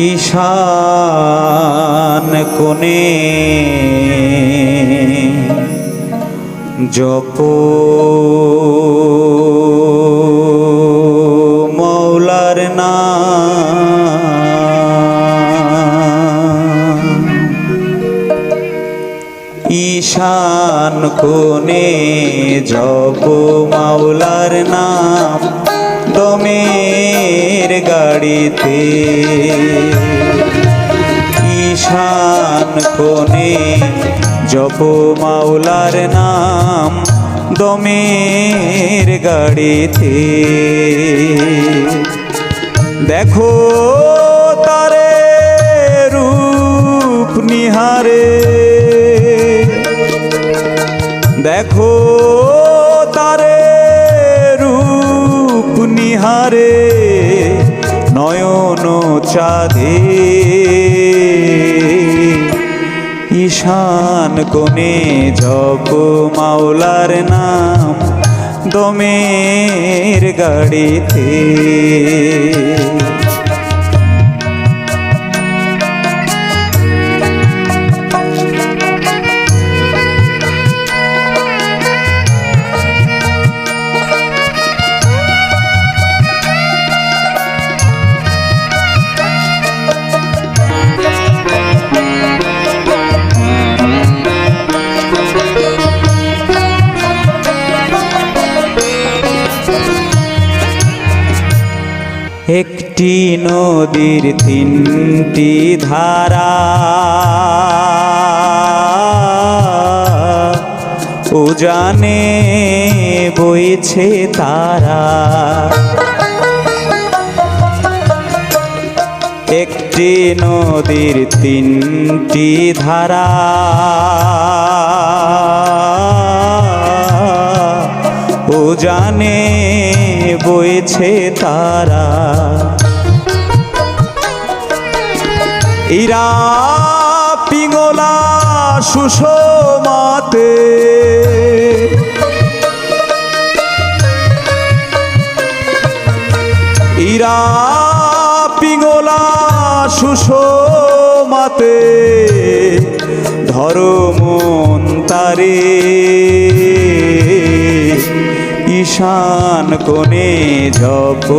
ঈশান কোণে জপ মৌলার নাম। ঈশান কোণে জপ মাওলার নাম। দমের গাড়িতে ঈশান কোণে জপ মাওলার নাম দমের গাড়িতে। দেখো তারে রূপ নিহারে। দেখো ঈশান কোণে জপ মাওলার নাম দমের গাড়িতে। একটি নদীর তিনটি ধারা। উজানে বইছে তারা। একটি নদীর তিনটি ধারা। উজানে বইছে তারা। ইরা পিঙ্গলা সুষমাতে। ইরা পিঙ্গলা সুষমাতে ধর্মন তারে। ঈশান কোণে জপ